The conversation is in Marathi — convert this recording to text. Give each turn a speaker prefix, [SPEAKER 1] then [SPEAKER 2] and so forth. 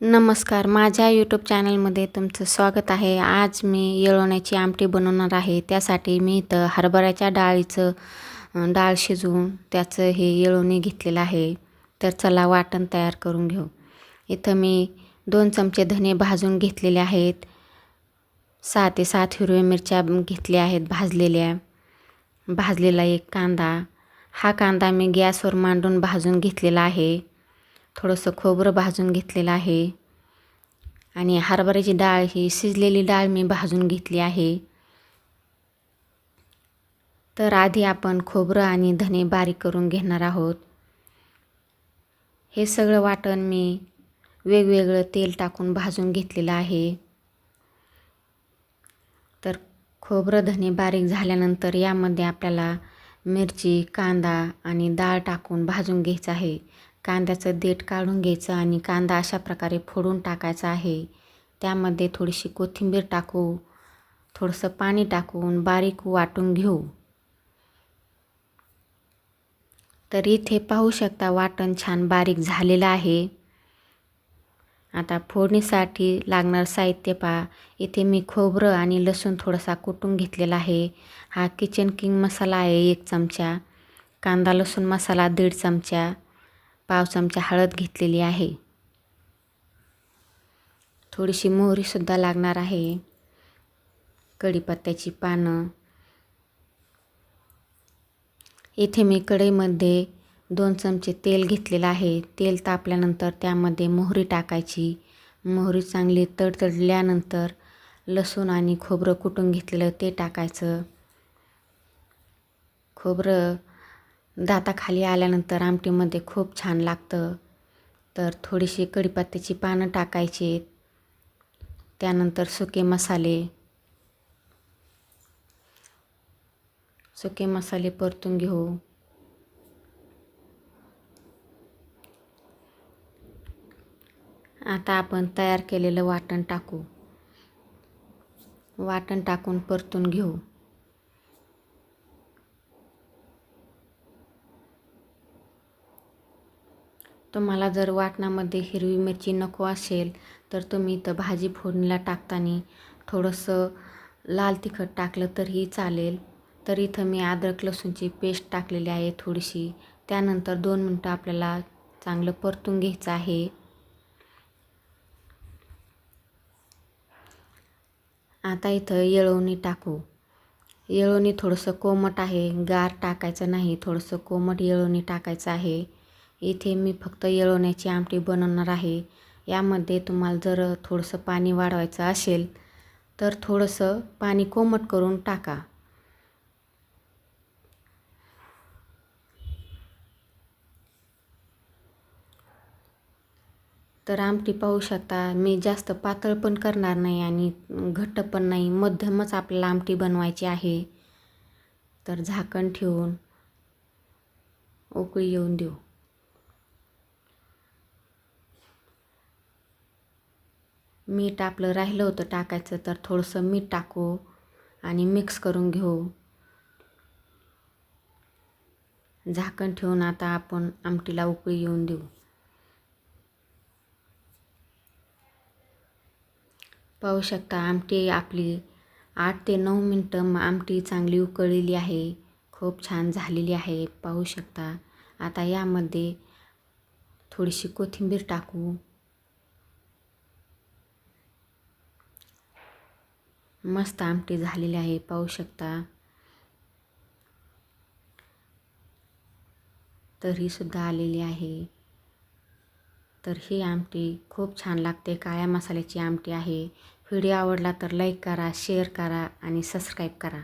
[SPEAKER 1] नमस्कार माझ्या यूट्यूब चॅनलमध्ये तुमचं स्वागत आहे. आज मी येळवण्याची आमटी बनवणार आहे. त्यासाठी मी इथं हरभऱ्याच्या डाळीचं डाळ शिजवून त्याचं हे येळवणी घेतलेलं आहे. तर चला वाटण तयार करून घेऊ. इथं मी दोन चमचे धने भाजून घेतलेले आहेत. सहा ते सात हिरव्या मिरच्या घेतल्या आहेत भाजलेल्या. भाजलेला एक कांदा. हा कांदा मी गॅसवर मांडून भाजून घेतलेला आहे. थोडंसं खोबरं भाजून घेतलेलं आहे. आणि हरभऱ्याची डाळ ही शिजलेली डाळ मी भाजून घेतली आहे. तर आधी आपण खोबरं आणि धने बारीक करून घेणार आहोत. हे सगळं वाटण मी वेगवेगळं तेल टाकून भाजून घेतलेलं आहे. तर खोबरं धने बारीक झाल्यानंतर यामध्ये आपल्याला मिरची कांदा आणि डाळ टाकून भाजून घ्यायचं आहे. कांद्याचं देठ काढून घ्यायचं आणि कांदा अशा प्रकारे फोडून टाकायचा आहे. त्यामध्ये थोडीशी कोथिंबीर टाकू थोडंसं पाणी टाकून बारीक वाटून घेऊ. तर इथे पाहू शकता वाटण छान बारीक झालेलं आहे. आता फोडणीसाठी लागणार साहित्य पहा. इथे मी खोबरं आणि लसूण थोडासा कुटून घेतलेला आहे. हा किचन किंग मसाला आहे एक चमचा. कांदा लसूण मसाला दीड चमचा. पाव चमचा हळद घेतलेली आहे. थोडीशी मोहरीसुद्धा लागणार आहे. कढीपत्त्याची पानं. इथे मी कढईमध्ये दोन चमचे तेल घेतलेलं आहे. तेल तापल्यानंतर त्यामध्ये मोहरी टाकायची. मोहरी चांगली तडतडल्यानंतर लसूण आणि खोबरं कुटून घेतलेलं ते टाकायचं. खोबरं दाताखाली आल्यानंतर आमटीमध्ये खूप छान लागतं. तर थोडीशी कढीपत्त्याची पानं टाकायची. त्यानंतर सुके मसाले. सुके मसाले परतून घेऊ. आता आपण तयार केलेलं वाटण टाकू. वाटण टाकून परतून घेऊ. तुम्हाला जर वाटणामध्ये हिरवी मिरची नको असेल तर तुम्ही इथं भाजी फोडणीला टाकताना थोडंसं लाल तिखट टाकलं तरीही चालेल. तर इथं मी अद्रक लसूणची पेस्ट टाकलेली आहे थोडीशी. त्यानंतर दोन मिनटं आपल्याला चांगलं परतून घ्यायचं आहे. आता इथं येळवणी टाकू. येळवणी थोडंसं कोमट आहे गार टाकायचं नाही थोडंसं कोमट येळवणी टाकायचं आहे. इथे मी फक्त येळवण्याची आमटी बनवणार आहे. यामध्ये तुम्हाला जर थोडंसं पाणी वाढवायचं असेल तर थोडंसं पाणी कोमट करून टाका. तर आमटी पाहू शकता मी जास्त पातळ पण करणार नाही आणि घट्ट पण नाही मध्यमच आपल्याला आमटी बनवायची आहे. तर झाकण ठेवून उकळी येऊन देऊ. मीठ आपलं राहिलं होतं टाकायचं तर थोडंसं मीठ टाकू आणि मिक्स करून घेऊ. झाकण ठेवून आता आपण आमटीला उकळी येऊन देऊ. पाहू शकता आमटी आपली आठ ते नऊ मिनटं आमटी चांगली उकळलेली आहे. खूप छान झालेली आहे. पाहू शकता. आता यामध्ये थोडीशी कोथिंबीर टाकू. मस्त आमटी झालेली आहे पाहू शकता. तर ही सुद्धा आलेली आहे. तर ही आमटी खूप छान लागते काळ्या मसाल्याची आमटी आहे. व्हिडिओ आवडला तर लाईक करा शेअर करा आणि सबस्क्राईब करा.